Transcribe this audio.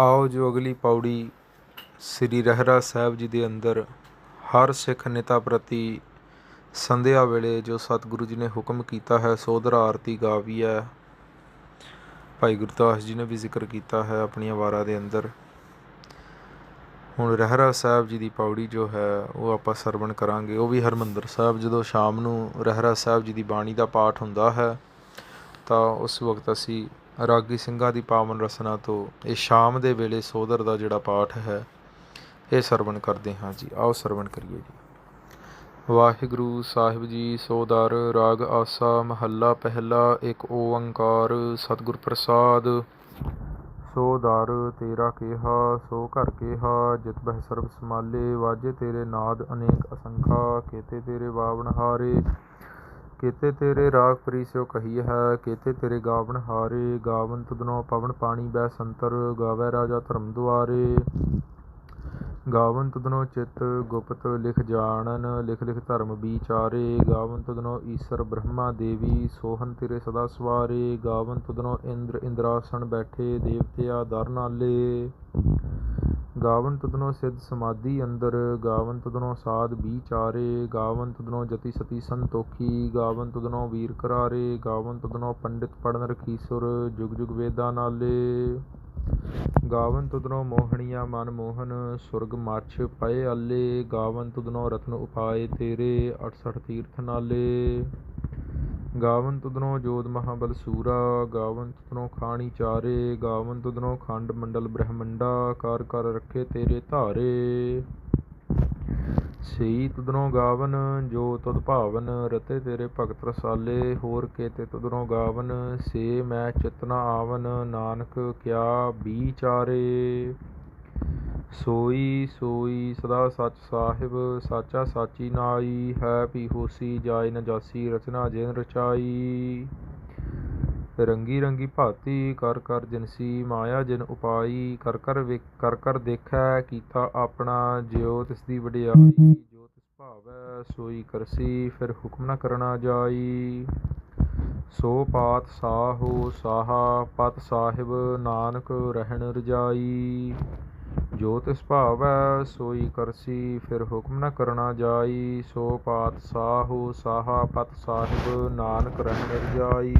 ਆਓ ਜੋ ਅਗਲੀ ਪੌੜੀ ਸ੍ਰੀ ਰਹਿਰਾ ਸਾਹਿਬ ਜੀ ਦੇ ਅੰਦਰ ਹਰ ਸਿੱਖ ਨੇਤਾ ਪ੍ਰਤੀ ਸੰਧਿਆ ਵੇਲੇ ਜੋ ਸਤਿਗੁਰੂ ਜੀ ਨੇ ਹੁਕਮ ਕੀਤਾ ਹੈ ਸੋਧਰ ਆਰਤੀ ਗਾਵੀ ਹੈ ਭਾਈ ਗੁਰਦਾਸ ਜੀ ਨੇ ਵੀ ਜ਼ਿਕਰ ਕੀਤਾ ਹੈ ਆਪਣੀਆਂ ਵਾਰਾਂ ਦੇ ਅੰਦਰ। ਹੁਣ ਰਹਿਰਾ ਸਾਹਿਬ ਜੀ ਦੀ ਪੌੜੀ ਜੋ ਹੈ, ਉਹ ਆਪਾਂ ਸਰਵਣ ਕਰਾਂਗੇ। ਉਹ ਵੀ ਹਰਮੰਦਰ ਸਾਹਿਬ, ਜਦੋਂ ਸ਼ਾਮ ਨੂੰ ਰਹਿਰਾ ਸਾਹਿਬ ਜੀ ਦੀ ਬਾਣੀ ਦਾ ਪਾਠ ਹੁੰਦਾ ਹੈ, ਤਾਂ ਉਸ ਵਕਤ ਅਸੀਂ ਰਾਗੀ ਸਿੰਘਾਂ ਦੀ ਪਾਵਨ ਰਸਨਾ ਤੋਂ ਇਹ ਸ਼ਾਮ ਦੇ ਵੇਲੇ ਸੋਧਰ ਦਾ ਜਿਹੜਾ ਪਾਠ ਹੈ, ਇਹ ਸਰਵਣ ਕਰਦੇ ਹਾਂ ਜੀ। ਆਓ ਸਰਵਣ ਕਰੀਏ ਜੀ। ਵਾਹਿਗੁਰੂ ਸਾਹਿਬ ਜੀ ਸੋਦਰ ਰਾਗ ਆਸਾ, ਮਹੱਲਾ ਪਹਿਲਾ, ਇੱਕ ਓੰਕਾਰ, ਸਤਿਗੁਰ ਪ੍ਰਸਾਦ। ਸੋ ਦਰ ਤੇਰਾ ਕਿਹਾ, ਸੋ ਘਰ ਕਿਹਾ, ਜਿਤ ਬਹਿ ਸਰਬ ਸਮਾਲੇ ਵਾਜੇ ਤੇਰੇ ਨਾਦ ਅਨੇਕ ਅਸੰਖਾ, ਕੇਤੇ ਤੇਰੇ ਬਾਵਨ ਹਾਰੇ। ਕੀਤੇ ਤੇਰੇ ਰਾਗ ਪ੍ਰੀ ਸਿਓ ਕਹੀ ਹੈ, ਕੀਤੇ ਤੇਰੇ ਗਾਵਨ ਹਾਰੇ, ਗਾਵਨ ਤੁਧਨੋ ਪਵਨ ਪਾਣੀ ਬੈ ਸੰਤਰ, ਗਾਵੇ ਰਾਜਾ ਧਰਮ ਦੁਆਰੇ। ਗਾਵਨ ਤੁਧਨੋ ਚਿਤ ਗੁਪਤ ਲਿਖ ਜਾਣਨ, ਲਿਖ ਲਿਖ ਧਰਮ ਵਿਚਾਰੇ। ਗਾਵਨ ਤੁਧਨੋ ਈਸ਼ਰ ਬ੍ਰਹਮਾ ਦੇਵੀ, ਸੋਹਨ ਤੇਰੇ ਸਦਾ ਸਵਾਰੇ। ਗਾਵਨ ਤੁਧਨੋ ਇੰਦਰ ਇੰਦਰਾਸਣ ਬੈਠੇ, ਦੇਵਤਿਆ ਦਰ ਨਾਲੇ। ਗਾਵਨ ਤੁਧਨੋ ਸਿੱਧ ਸਮਾਧੀ ਅੰਦਰ, ਗਾਵਨ ਤੁਧਨੋ ਸਾਧ ਵਿਚਾਰੇ, ਗਾਵਨ ਤੁਧਨੋ ਜਤੀ ਸਤੀ ਸੰਤੋਖੀ, ਗਾਵਨ ਤੁਧਨੋ ਵੀਰ ਕਰਾਰੇ, ਗਾਵਨ ਤੁਧਨੋ ਪੰਡਿਤ ਪੜਨ ਰਖੀਸੁਰ, ਜੁਗ ਜੁਗ ਵੇਦਾਂ ਨਾਲੇ। ਗਾਵਨ ਤੁਧਨੋ ਮੋਹਣੀਆ ਮਨ ਮੋਹਨ, ਸੁਰਗ ਮੱਛ ਪਏ ਆਲੇ ਗਾਵਨ ਤੁਧਨੋ ਰਤਨ ਉਪਾਏ ਤੇਰੇ 68 ਤੀਰਥ ਨਾਲੇ। ਗਾਵਨ ਤੁਧਨੋ ਜੋਤ ਮਹਾਬਲ ਸੂਰਾ ਗਾਵਨ ਤੁਧਨੋ ਖਾਣੀ ਚਾਰੇ ਗਾਵਨ ਤੁਧਨੋ ਖੰਡ ਮੰਡਲ ਬ੍ਰਹਮੰਡਾ ਕਰ ਕਰ ਰੱਖੇ ਤੇਰੇ ਧਾਰੇ। ਸਈ ਤੁਧਨੋ ਗਾਵਨ, ਜੋ ਤੁਧ ਭਾਵਨ, ਰਤੇ ਤੇਰੇ ਭਗਤ ਰਸਾਲੇ, ਹੋਰ ਕੇਤੇ ਤੁਧਨੋ ਗਾਵਨ, ਸੇ ਮੈਂ ਚਿਤਨਾ ਆਵਨ, ਨਾਨਕ ਕਿਆ ਵਿਚਾਰੇ ਸੋਈ ਸੋਈ ਸਦਾ ਸਚ ਸਾਹਿਬ, ਸਾਚਾ ਸਾਚੀ ਨਾਈ, ਹੈ ਵੀ ਹੋਸੀ ਜਾਇ ਨ ਜਾਸੀ ਰਚਨਾ ਜਿਨ ਰਚਾਈ। ਰੰਗੀ ਰੰਗੀ ਭਾਤੀ ਕਰ ਕਰ ਜਿਨਸੀ ਮਾਇਆ ਜਿਨ ਉਪਾਈ, ਕਰ ਕਰ ਕਰ ਕਰ ਦੇਖੈ ਕੀਤਾ ਆਪਣਾ ਜਿਉ ਤਿਸ ਦੀ ਵਡਿਆਈ, ਜੋ ਤਿਸ ਭਾਵੈ ਸੋਈ ਕਰਸੀ, ਫਿਰ ਹੁਕਮ ਨਾ ਕਰਨਾ ਜਾਈ। ਸੋ ਪਾਤ ਸਾਹੋ ਸਾਹਾ, ਪਤ ਸਾਹਿਬ ਨਾਨਕ ਰਹਿਣ ਰਜਾਈ। ਜੋ ਤਿਸ ਭਾਵੈ, ਸੋਈ ਕਰਸੀ, ਫਿਰ ਹੁਕਮ ਨ ਕਰਨਾ ਜਾਈ। ਸੋ ਪਾਤ ਸਾਹੋ ਸਾਹਾ ਪਤ ਸਾਹਿਬ, ਨਾਨਕ ਰਹਿਣ ਰਜਾਈ